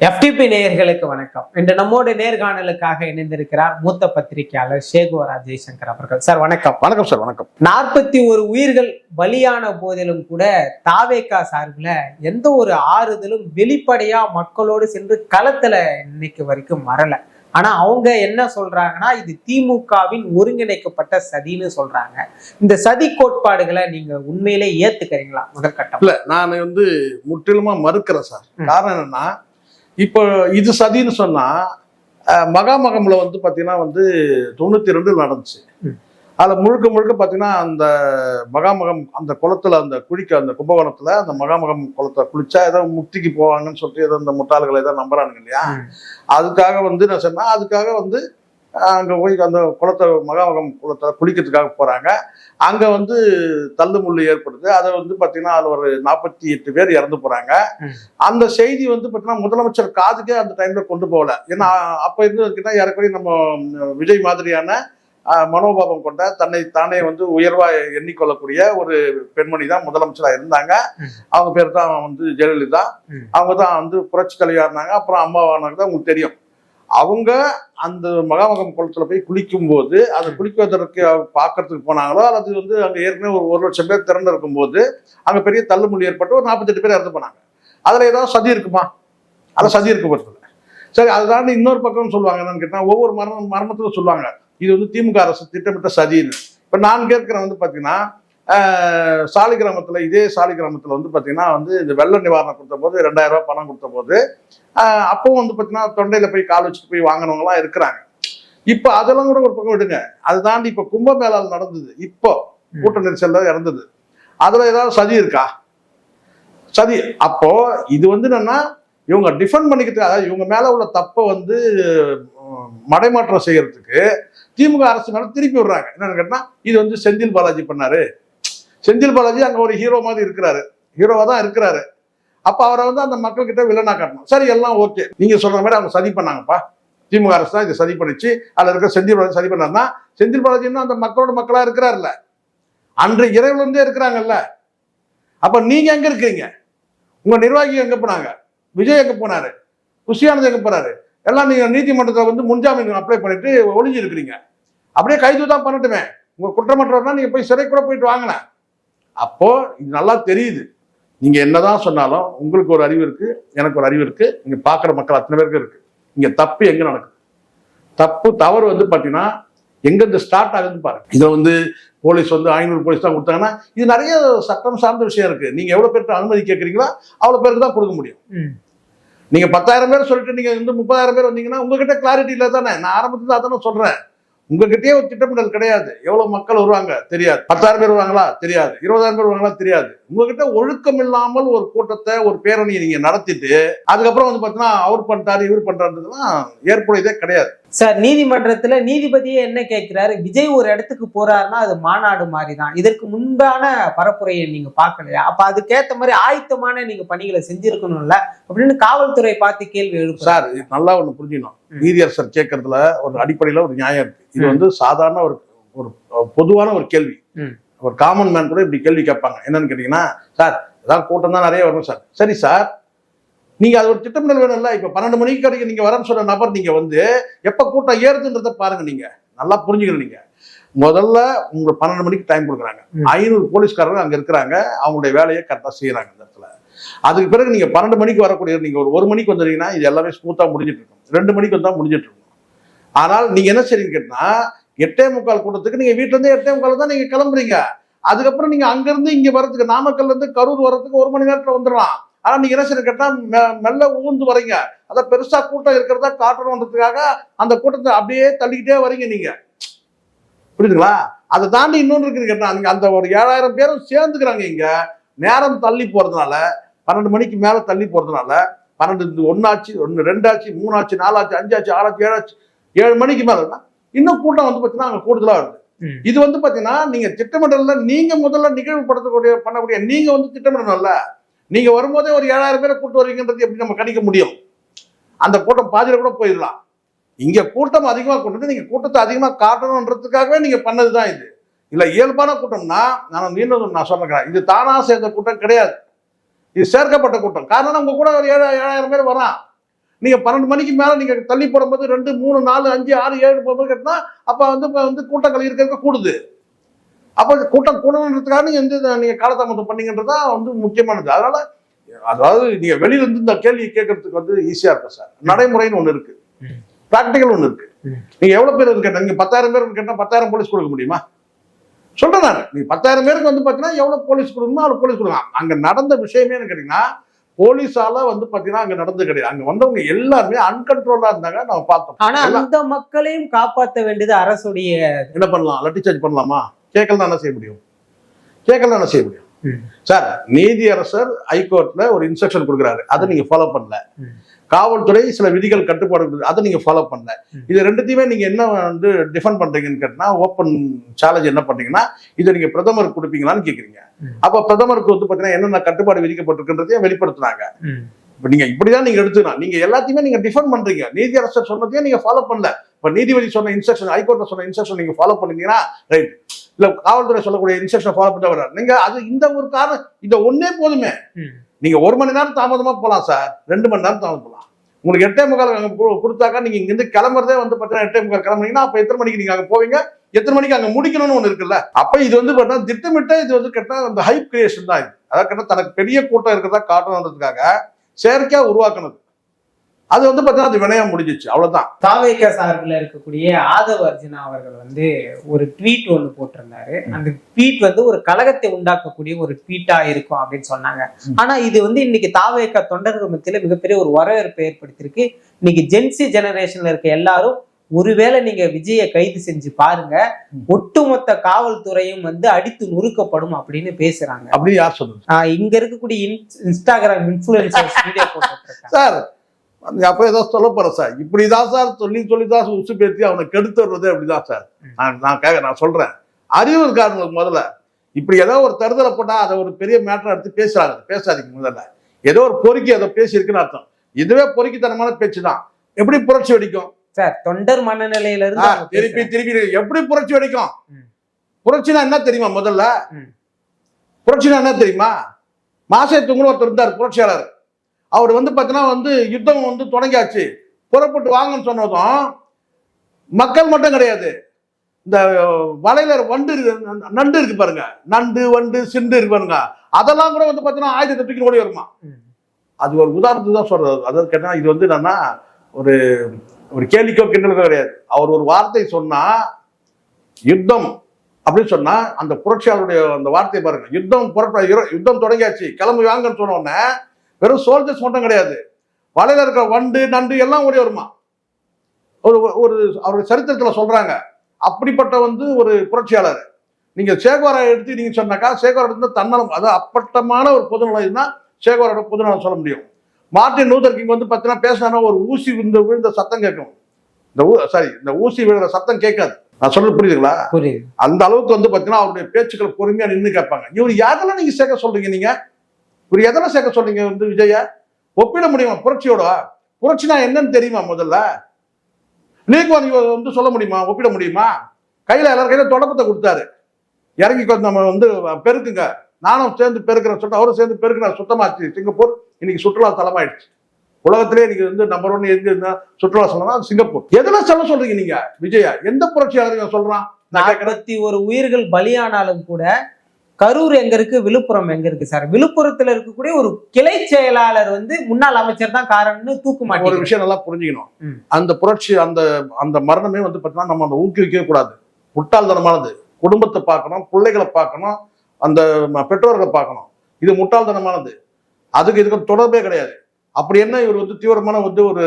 FTP நேயர்களுக்கு வணக்கம். இன்று நம்மோடு நேர்காணலுக்காக இணைந்திருக்கிறார் மூத்த பத்திரிகையாளர் சேகுவரா ஜெய்சங்கர் அவர்கள். சார் வணக்கம். வணக்கம் சார் வணக்கம். நாற்பத்தி ஒரு உயிர்கள் பலியான போதிலும் கூட தாவேக்கா சார்பில் எந்த ஒரு ஆறுதலும் வெளிப்படையா மக்களோடு சென்று களத்துல இன்னைக்கு வரைக்கும் வரல. ஆனா அவங்க என்ன சொல்றாங்கன்னா இது திமுகவின் ஒருங்கிணைக்கப்பட்ட சதின்னு சொல்றாங்க. இந்த சதி கோட்பாடுகளை நீங்க உண்மையிலே ஏத்துக்கிறீங்களா முதற்கட்டம்? இல்ல நான் வந்து முற்றிலுமா மறுக்கிறேன் சார். காரணம் என்னன்னா இப்போ இது சதின்னு சொன்னா அஹ், மகாமகம்ல வந்து பாத்தீங்கன்னா வந்து தொண்ணூத்தி ரெண்டு நடந்துச்சு. அதுல முழுக்க முழுக்க பாத்தீங்கன்னா அந்த மகாமகம் அந்த குளத்துல அந்த குழிக்க அந்த கும்பகோணத்துல அந்த மகாமகம் குளத்தை குளிச்சா ஏதோ முக்திக்கு போவாங்கன்னு சொல்லிட்டு ஏதோ இந்த முட்டாள்களை ஏதோ நம்புறானுங்க இல்லையா. அதுக்காக வந்து நான் சொன்னா அதுக்காக வந்து அங்க போய் அந்த குளத்தை மகாமகம் குளத்தை குளிக்கிறதுக்காக போறாங்க. அங்க வந்து தள்ளு முள்ளு ஏற்படுது. அதை வந்து பாத்தீங்கன்னா அதுல ஒரு நாற்பத்தி எட்டு பேர் இறந்து போறாங்க. ம். அந்த செய்தி வந்து பாத்தீங்கன்னா முதலமைச்சர் காதுக்கே அந்த டைம்ல கொண்டு போகல. ஏன்னா அப்ப இருந்து ஏறக்குறைய நம்ம விஜய் மாதிரியான மனோபாவம் கொண்ட தன்னை தானே வந்து உயர்வா எண்ணிக்கொள்ளக்கூடிய ஒரு பெண்மணி தான் முதலமைச்சரா இருந்தாங்க. அவங்க பேர் தான் வந்து ஜெயலலிதா. அவங்க தான் வந்து புரட்சி தலைவியா இருந்தாங்க. அப்புறம் அம்மாவானது தான் உங்களுக்கு தெரியும். அவங்க அந்த மகாமகம் குளத்துல போய் குளிக்கும் போது அது குளிக்குவதற்கு பார்க்கறதுக்கு போனாங்களோ அல்லது வந்து அங்கே ஏற்கனவே ஒரு ஒரு லட்சம் பேர் திறந்து இருக்கும்போது அங்கே பெரிய தள்ளுமுள்ளி ஏற்பட்டு ஒரு நாற்பத்தெட்டு பேர் இறந்து போனாங்க. அதில் ஏதாவது சதி இருக்குமா? அதில் சதி இருக்க போகிறது சரி அதுதான் இன்னொரு பக்கம் சொல்லுவாங்க என்னன்னு கேட்டால் ஒவ்வொரு மரணம் மரணத்துக்கும் சொல்லுவாங்க. இது வந்து திமுக அரசு திட்டமிட்ட சதின்னு. இப்போ நான் கேட்குறேன் வந்து பார்த்தீங்கன்னா சாலி கிராமத்துல இதே சாலி கிராமத்துல வந்து பாத்தீங்கன்னா வந்து இந்த வெள்ள நிவாரணம் கொடுத்த போது ரெண்டாயிரம் ரூபாய் பணம் கொடுத்த போது அப்பவும் வந்து பாத்தீங்கன்னா தொண்டையில போய் கால் வச்சுட்டு போய் வாங்கினவங்க எல்லாம் இருக்கிறாங்க. இப்ப அதெல்லாம் கூட ஒரு பக்கம் விடுங்க. அது தாண்டி இப்ப கும்பமேளால் நடந்தது. இப்போ கூட்ட நெரிசல்ல இறந்தது. அதுல ஏதாவது சதி இருக்கா? சதி. அப்போ இது வந்து என்னன்னா இவங்க டிஃபெண்ட் பண்ணிக்கிறதுக்கு அதாவது இவங்க மேல உள்ள தப்பை வந்து மடைமாற்றம் செய்யறதுக்கு திமுக அரசு மேல திருப்பி விடுறாங்க. என்னன்னு கேட்டா இது வந்து செந்தில் பாலாஜி பண்ணாரு. செந்தில் பாலாஜி அங்கே ஒரு ஹீரோ மாதிரி இருக்கிறாரு. ஹீரோவாக தான் இருக்கிறாரு. அப்போ அவரை வந்து அந்த மக்கள்கிட்ட வில்லனா காட்டணும். சரி எல்லாம் ஓகே நீங்கள் சொல்கிற மாதிரி அவங்க சதி பண்ணாங்கப்பா. திமுக அரசு தான் இதை சதி பண்ணிச்சு. அதில் இருக்கிற செந்தில் பாலாஜி சதி பண்ணாருன்னா செந்தில் பாலாஜி இன்னும் அந்த மக்களோட மக்களாக இருக்கிறாருல்ல. அன்று இறைவிலிருந்தே இருக்கிறாங்கல்ல. அப்போ நீங்கள் எங்கே இருக்கீங்க? உங்கள் நிர்வாகி எங்கே போனாங்க? விஜய் எங்கே போனார்? குஷியானது எங்கே போகிறாரு எல்லாம் நீங்கள் நீதிமன்றத்தில் வந்து முன்ஜாமீன் அப்ளை பண்ணிட்டு ஒளிஞ்சு இருக்கிறீங்க அப்படியே கைது தான் பண்ணட்டுமே. உங்கள் குற்றமற்றவர்னா நீங்கள் போய் சிறை கூட போயிட்டு வாங்கினேன் அப்போ இது நல்லா தெரியுது. நீங்க என்னதான் சொன்னாலும் உங்களுக்கு ஒரு அறிவு இருக்கு எனக்கு ஒரு அறிவு இருக்கு. நீங்க பாக்குற மக்கள் அத்தனை பேருக்கு இருக்கு. இங்க தப்பு எங்க நடக்குது? தப்பு தவறு வந்து பாத்தீங்கன்னா எங்க இருந்து ஸ்டார்ட் ஆகுதுன்னு பாருங்க. இதை வந்து போலீஸ் வந்து ஐநூறு போலீஸ் தான் கொடுத்தாங்கன்னா இது நிறைய சட்டம் சார்ந்த விஷயம் இருக்கு. நீங்க எவ்வளவு பேருக்கு அனுமதி கேட்குறீங்களோ அவ்வளவு பேருக்கு தான் கொடுக்க முடியும். நீங்க பத்தாயிரம் பேர் சொல்லிட்டு நீங்க வந்து முப்பதாயிரம் பேர் வந்தீங்கன்னா உங்ககிட்ட கிளாரிட்டி இல்லை தானே நான் ஆரம்பத்துல அதானே சொல்றேன். உங்ககிட்டயே ஒரு திட்டமிடல் கிடையாது. எவ்வளவு மக்கள் வருவாங்க? தெரியாது. பத்தாயிரம் பேர் வருவாங்களா? தெரியாது. இருபதாயிரம் பேர் வருவாங்களா? தெரியாது. உங்ககிட்ட ஒழுக்கம் இல்லாமல் ஒரு கூட்டத்தை ஒரு பேரணியை நீங்க நடத்திட்டு அதுக்கப்புறம் வந்து பாத்தீங்கன்னா அவர் பண்றாரு இவர் பண்றாருன்றதுலாம் ஏற்புடையதே கிடையாது. சார் நீதிமன்றத்துல நீதிபதியே என்ன கேட்கிறாரு? விஜய் ஒரு இடத்துக்கு போறாருன்னா அது மாநாடு மாதிரி தான் இதற்கு முன்பான பரப்புரையை நீங்க பார்க்கலையா? அப்ப அதுக்கேத்த மாதிரி ஆயத்தமான நீங்க பணிகளை செஞ்சிருக்கணும்ல? அப்படின்னு காவல்துறை பார்த்து கேள்வி எழுப்புறாரு. சார் இது நல்லா ஒண்ணு புரிஞ்சுக்கணும். நீதியரசர் கேட்கறதுல ஒரு அடிப்படையில ஒரு நியாயம் இருக்கு. இது. வந்து சாதாரண ஒரு ஒரு பொதுவான ஒரு கேள்வி. ஒரு காமன் மேன் கூட இப்படி கேள்வி கேட்பாங்க. என்னன்னு கேட்டீங்கன்னா சார் ஏதாவது கூட்டம் தான் நிறைய வரும் சார். சரி சார் நீங்க அது ஒரு திட்டமிடல் வேணும்ல. இப்ப பன்னெண்டு மணிக்கு கடைக்கு நீங்க வரேன்னு சொன்ன நபர் நீங்க வந்து எப்ப கூட்டம் ஏறுதுன்றத பாருங்க நீங்க. நல்லா புரிஞ்சுக்கணும் நீங்க. முதல்ல உங்க பன்னெண்டு மணிக்கு டைம் கொடுக்குறாங்க. ஐநூறு போலீஸ்காரங்க அங்க இருக்கிறாங்க. அவங்களுடைய வேலையை கரெக்டா செய்யறாங்க இந்த இடத்துல. அதுக்கு பிறகு நீங்க பன்னெண்டு மணிக்கு வரக்கூடிய நீங்க ஒரு ஒரு மணிக்கு வந்தீங்கன்னா இது எல்லாமே ஸ்மூத்தா முடிஞ்சிட்டு இருக்கும். ரெண்டு மணிக்கு வந்தா முடிஞ்சிட்டு இருக்கும். ஆனால் நீங்க என்ன செய்றீங்க கேட்டா எட்டே முக்கால் கூட்டத்துக்கு நீங்க வீட்டுல இருந்து எட்டே முக்கால் தான் நீங்க கிளம்புறீங்க. அதுக்கப்புறம் நீங்க அங்க இருந்து இங்க வரதுக்கு நாமக்கல்ல இருந்து கரூர் வரதுக்கு ஒரு மணி நேரத்துல வந்துடலாம். ஆனா நீங்க என்ன செய்யணும் கேட்டா மெ- மெல்ல ஊந்து வரீங்க அதான் பெருசா கூட்டம் இருக்கிறதா காட்டணுன்றதுக்காக அந்த கூட்டத்தை அப்படியே தள்ளிக்கிட்டே வரீங்க நீங்க. புரியுதுங்களா? அதை தாண்டி இன்னொன்று இருக்குன்னு கேட்டா நீங்க அந்த ஒரு ஏழாயிரம் பேரும் சேர்ந்துக்கிறாங்க இங்க. நேரம் தள்ளி போறதுனால பன்னெண்டு மணிக்கு மேல தள்ளி போறதுனால பன்னெண்டு ஒன்னாச்சு ஒன்னு ரெண்டாச்சு மூணாச்சு நாலாச்சு அஞ்சாச்சு ஆறாச்சு ஏழாச்சு ஏழு மணிக்கு மேலன்னா இன்னும் கூட்டம் வந்து பார்த்தீங்கன்னா அங்க கூடுதலா வருது. இது வந்து பாத்தீங்கன்னா நீங்க திட்டமிடல நீங்க முதல்ல நிகழ்வுபடுத்தக்கூடிய பண்ணக்கூடிய நீங்க வந்து திட்டமிடணும்ல. நீங்க வரும்போதே ஒரு ஏழாயிரம் பேரை கூட்டு வரீங்கன்றது எப்படி நம்ம கணிக்க முடியும்? அந்த கூட்டம் பாதியில கூட போயிடலாம். இங்க கூட்டம் அதிகமாக கொண்டு வந்து நீங்க கூட்டத்தை அதிகமாக காட்டணுன்றதுக்காகவே நீங்க பண்ணதுதான் இது. இல்ல இயல்பான கூட்டம்னா நான் மீண்டும் நான் சொல்றேன் இது தானா சேர்ந்த கூட்டம் கிடையாது. இது சேர்க்கப்பட்ட கூட்டம். காரணம் உங்க கூட ஒரு ஏழு ஏழாயிரம் பேர் வரான் நீங்க பன்னெண்டு மணிக்கு மேல நீங்க தள்ளி போடும்போது ரெண்டு மூணு நாலு அஞ்சு ஆறு ஏழு போகும்போது கட்டினா அப்ப வந்து இப்போ வந்து கூட்டங்கள் இருக்க இருக்க கூடுது. அப்ப கூட்டம் கூடணுன்றதுக்காக நீங்க வந்து இதை நீங்க காலதாமதம் பண்ணீங்கன்றதா வந்து முக்கியமானது. அதனால அதாவது நீங்க வெளியில இருந்து இந்த கேள்வி கேட்கறதுக்கு வந்து ஈஸியா இருக்கும் சார். நடைமுறைன்னு ஒண்ணு இருக்கு. பிராக்டிக்கல் ஒண்ணு இருக்கு. நீங்க எவ்வளவு பேர் கேட்டா நீங்க பத்தாயிரம் பேர் கேட்டா பத்தாயிரம் போலீஸ் கொடுக்க முடியுமா? சொல்றேன் நான். நீங்க பத்தாயிரம் பேருக்கு வந்து பாத்தீங்கன்னா எவ்வளவு போலீஸ் கொடுக்கணுமோ அவ்வளவு போலீஸ் கொடுங்க அங்க நடந்த விஷயமே கேட்டீங்கன்னா போலீஸால வந்து பாத்தீங்கன்னா அங்க நடந்து கிடையாது. அங்க வந்தவங்க எல்லாருமே அன்கண்ட்ரோலா இருந்தாங்க. நம்ம பார்த்தோம். ஆனா அந்த மக்களையும் காப்பாற்ற வேண்டியது அரசுடைய என்ன பண்ணலாம்? லட்டி சார்ஜ் பண்ணலாமா? கேட்கலாம் என்ன செய்ய முடியும்? கேட்கலாம் என்ன செய்ய முடியும்? சார் நீதியரசர் ஹைகோர்ட்ல ஒரு இன்ஸ்ட்ரக்ஷன் கொடுக்குறாரு. அதை நீங்க ஃபாலோ பண்ணல. காவல்துறை சில விதிகள் கட்டுப்பாடு அதை நீங்க ஃபாலோ பண்ணல. இது ரெண்டுத்தையுமே நீங்க என்ன வந்து டிஃபெண்ட் பண்றீங்கன்னு கேட்டா ஓப்பன் சேலஞ்ச் என்ன பண்றீங்கன்னா இதை நீங்க பிரதமருக்கு கொடுப்பீங்களான்னு கேக்குறீங்க. அப்ப பிரதமருக்கு வந்து பாத்தீங்கன்னா என்னென்ன கட்டுப்பாடு விதிக்கப்பட்டிருக்கின்றதையும் வெளிப்படுத்துனாங்க ம். இப்ப நீங்க இப்படிதான் நீங்க எடுத்துக்கலாம். நீங்க எல்லாத்தையுமே நீங்க டிஃபெண்ட் பண்றீங்க. நீதியரசர் சொன்னதையும் நீங்க ஃபாலோ பண்ணல. இப்ப நீதிபதி சொன்ன இன்ஸ்ட்ரக்ஷன் ஹைகோர்ட்ல சொன்ன இன்ஸ்ட்ரக்ஷன் நீங்க ஃபாலோ பண்ணீங்கன்னா ரைட் இல்ல காவல்துறை சொல்லக்கூடிய இன்ஸ்ட்ரக்ஷன் ஃபாலோ பண்ணிட்டு வர்றாரு நீங்க அது இந்த ஒரு காரணம் இந்த ஒண்ணே போதுமே. நீங்க ஒரு மணி நேரம் தாமதமா போலாம் சார் ரெண்டு மணி நேரம் தாமதம் போலாம். உங்களுக்கு எட்டே முக்கால் அங்க கொடுத்தாக்கா நீங்க இங்க இருந்து கிளம்புறதே வந்து பாத்தீங்கன்னா எட்டே முக்கால் கிளம்புனீங்கன்னா அப்ப எத்தனை மணிக்கு நீங்க அங்க போவீங்க? எத்தனை மணிக்கு அங்க முடிக்கணும்னு ஒண்ணு இருக்குல்ல? அப்ப இது வந்து பாத்தீங்கன்னா திட்டமிட்ட இது வந்து கேட்டா அந்த ஹைப் கிரியேஷன் தான் இது. அதாவது கேட்டா தனக்கு பெரிய கூட்டம் இருக்கிறதா காட்டணுன்றதுக்காக செயற்கையா உருவாக்குனது அது வந்து பாத்தீங்கன்னா அது வினயம் முடிஞ்சிச்சு. அவ்வளவுதான். தாவேக சார்பில் இருக்கக்கூடிய ஆதவ அர்ஜுனா அவர்கள் வந்து ஒரு ட்வீட் ஒன்று போட்டிருந்தாரு. அந்த ட்வீட் வந்து ஒரு கலகத்தை உண்டாக்கக்கூடிய ஒரு ட்வீட்டா இருக்கும் அப்படின்னு சொன்னாங்க. ஆனா இது வந்து இன்னைக்கு தாவேக தொண்டர்கள் மத்தியில மிகப்பெரிய ஒரு வரவேற்பை ஏற்படுத்தியிருக்கு. இன்னைக்கு ஜென்சி ஜெனரேஷன்ல இருக்க எல்லாரும் ஒருவேளை நீங்க விஜயை கைது செஞ்சு பாருங்க. ஒட்டுமொத்த காவல்துறையும் வந்து அடித்து நொறுக்கப்படும் அப்படின்னு பேசுறாங்க. அப்படி யார் ஆஹ் இங்க இருக்கக்கூடிய இன்- இன்ஸ்டாகிராம் இன்ஃபுளுசர்ஸ் வீடியோ போட்டுருக்காங்க சார் அப்ப ஏதோ சொல்ல போறேன் சார். இப்படிதான் சார் சொல்லி சொல்லி தான் உசு பேத்தி அவனை கெடுத்து வர்றதே அப்படிதான் சார். ம். நான் நான் கேட்க நான் சொல்றேன். அறிவு இருக்காருங்களுக்கு முதல்ல. இப்படி ஏதோ ஒரு தருதலை போட்டா அதை ஒரு பெரிய மேட்டர் எடுத்து பேசுறாங்க பேசாதீங்க முதல்ல. ஏதோ ஒரு பொறுக்கி அதை பேசியிருக்குன்னு அர்த்தம். இதுவே பொறுக்கித்தனமான பேச்சு தான் எப்படி புரட்சி வெடிக்கும்? சார் தொண்டர் மனநிலையில இருந்து திருப்பி. திருப்பி எப்படி புரட்சி வெடிக்கும். புரட்சினா என்ன தெரியுமா முதல்ல. புரட்சினா என்ன தெரியுமா? மாசத்துக்குன்னு ஒருத்தர் இருந்தார் புரட்சியாளர். அவர் வந்து பார்த்தீங்கன்னா வந்து யுத்தம் வந்து தொடங்கியாச்சு. புறப்பட்டு வாங்கன்னு சொன்னதும் மக்கள் மட்டும் கிடையாது. இந்த வலையில வண்டு இருக்கு, நண்டு இருக்கு பாருங்க. நண்டு வண்டு சிண்டு இருக்கு பாருங்க. அதெல்லாம் கூட வந்து பார்த்தீங்கன்னா ஆயுதத்தை தூக்கி ஓடி வருமா. அது ஒரு உதாரணத்துக்கு தான் சொல்றது. அதாவது கேட்டா இது வந்து என்னன்னா ஒரு ஒரு கேலிக்கோ கிண்டலுக்கோ கிடையாது. அவர் ஒரு வார்த்தை சொன்னா யுத்தம் அப்படின்னு சொன்னா அந்த புரட்சியாளருடைய அந்த வார்த்தையை பாருங்க. யுத்தம் இர- யுத்தம் தொடங்கியாச்சு. கிளம்பி வாங்கன்னு சொன்ன உடனே வெறும் சோல்ஜர்ஸ் மட்டும் கிடையாது. வலையில இருக்கிற வண்டு நண்டு எல்லாம் ஓடி வருமா ஒரு ஒரு அவருடைய சரித்திரத்துல சொல்றாங்க. அப்படிப்பட்ட வந்து ஒரு புரட்சியாளர். நீங்க சேகோரா எடுத்து நீங்க சொன்னாக்கா சேகோரா எடுத்து தன்னலம் அது அப்பட்டமான ஒரு பொதுநலம் இதுதான் சேகோரோட பொதுநலம் சொல்ல முடியும். மார்ட்டின் லூதர் கிங் வந்து பார்த்தீங்கன்னா பேசினா ஒரு ஊசி விழுந்த விழுந்த சத்தம் கேட்கும். இந்த ஊ சாரி இந்த ஊசி விழுற சத்தம் கேட்காது. நான் சொல்றது புரியுதுங்களா? புரியுது. அந்த அளவுக்கு வந்து பார்த்தீங்கன்னா அவருடைய பேச்சுக்கள் பொறுமையா நின்று கேட்பாங்க. இவர் எதெல்லாம் நீங்க சேர்க்க சொல்றீங்க நீங்க? இவர் எதனை சேர்க்க சொல்றீங்க வந்து விஜய? ஒப்பிட முடியுமா? புரட்சியோட? புரட்சினா என்னன்னு தெரியுமா முதல்ல? நீக்குவான் வந்து சொல்ல முடியுமா? ஒப்பிட முடியுமா? கையில எல்லாரும் கையில தொடப்பத்தை கொடுத்தாரு. இறங்கி நம்ம வந்து பெருக்குங்க. நானும் சேர்ந்து பெருக்கிறேன் சொல்லிட்டு அவரும் சேர்ந்து பெருக்கிற சுத்தமாச்சு. சிங்கப்பூர் இன்னைக்கு சுற்றுலா தலமாயிடுச்சு உலகத்திலே இன்னைக்கு வந்து நம்பர் ஒன் எங்க இருந்தா சுற்றுலா சொல்லலாம் சிங்கப்பூர். எதுல சொல்ல சொல்றீங்க நீங்க? விஜயா எந்த புரட்சியாளர் சொல்றான்? நாற்பத்தி ஒரு உயிர்கள் பலியானாலும் கூட கரூர் எங்க இருக்கு விழுப்புரம் எங்க இருக்கு சார்? விழுப்புரத்துல இருக்கக்கூடிய ஒரு கிளை செயலாளர் வந்து முன்னாள் அமைச்சர் தான் காரணம்னு தூக்கு ஒரு மாட்டேங்குது விஷயம் நல்லா புரிஞ்சுக்கணும். அந்த புரட்சி அந்த அந்த மரணமே வந்து பார்த்தீங்கன்னா நம்ம அந்த ஊக்குவிக்கவே கூடாது. முட்டாள்தனமானது. குடும்பத்தை பார்க்கணும் பிள்ளைகளை பார்க்கணும் அந்த பெற்றோர்களை பார்க்கணும். இது முட்டாள்தனமானது. அதுக்கு இதுக்கு தொடர்பே கிடையாது. அப்படி என்ன இவர் வந்து தீவிரமான வந்து ஒரு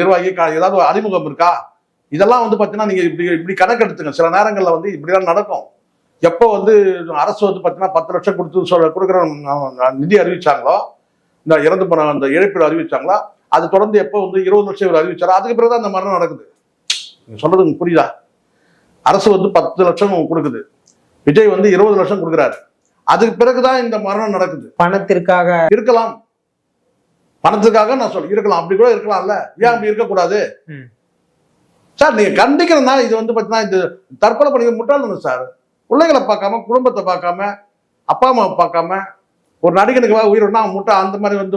நிர்வாகி ஏதாவது ஒரு அறிமுகம் இருக்கா? இதெல்லாம் வந்து பார்த்தீங்கன்னா நீங்க இப்படி இப்படி கணக்கெடுத்துங்க. சில நேரங்கள்ல வந்து இப்படிதான் நடக்கும். எப்போ வந்து அரசு வந்து பார்த்தீங்கன்னா பத்து லட்சம் கொடுத்து சொல்ல கொடுக்குற நிதி அறிவிச்சாங்களோ இந்த இறந்து போன அந்த இழப்பீடு அறிவிச்சாங்களோ அது தொடர்ந்து எப்போ வந்து இருபது லட்சம் இவர் அறிவிச்சாரோ அதுக்கு பிறகுதான் அந்த மரணம் நடக்குது. நீங்க சொல்றது உங்களுக்கு புரியுதா? அரசு வந்து பத்து லட்சம் கொடுக்குது. விஜய் வந்து இருபது லட்சம் கொடுக்குறாரு. அதுக்கு பிறகுதான் இந்த மரணம் நடக்குது. பணத்திற்காக. இருக்கலாம். பணத்துக்காக நான் சொல்ல இருக்கலாம். அப்படி கூட இருக்கலாம்ல. ஏன் அப்படி இருக்கக்கூடாது. சார் நீங்க கண்டிக்கிறதுனால இது வந்து பார்த்தீங்கன்னா இது தற்கொலை பண்ணி முட்டாள் சார்? பிள்ளைகளை பார்க்காம குடும்பத்தை பார்க்காம அப்பா அம்மாவை பார்க்காம ஒரு நடிகனுக்கு வா- உயிர் விடனா அவன் முட்டா அந்த மாதிரி வந்து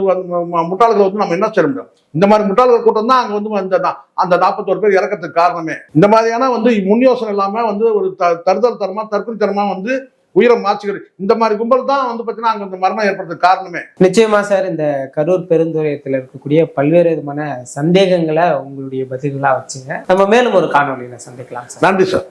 முட்டாள்களை வந்து நம்ம என்ன செய்ய முடியும்? இந்த மாதிரி முட்டாள்கள் கூட்டம் தான் அங்க வந்து அந்த அந்த நாற்பத்தோரு பேர் இறக்கறதுக்கு காரணமே. இந்த மாதிரியான வந்து முன் யோசனை இல்லாம வந்து ஒரு த- தருதல் தரமா தற்கொலைத்தனமா வந்து உயிரை மாச்சுக்கிறது இந்த மாதிரி கும்பல் தான் வந்து பார்த்தீங்கன்னா அங்க இந்த மரணம் ஏற்படுறதுக்கு காரணமே. நிச்சயமா சார் இந்த கரூர் பெருந்துறையத்தில் இருக்கக்கூடிய பல்வேறு விதமான சந்தேகங்களை உங்களுடைய பதில்களா வச்சுங்க. நம்ம மேலும் ஒரு காணொலியில சந்திக்கலாம் சார். நன்றி சார்.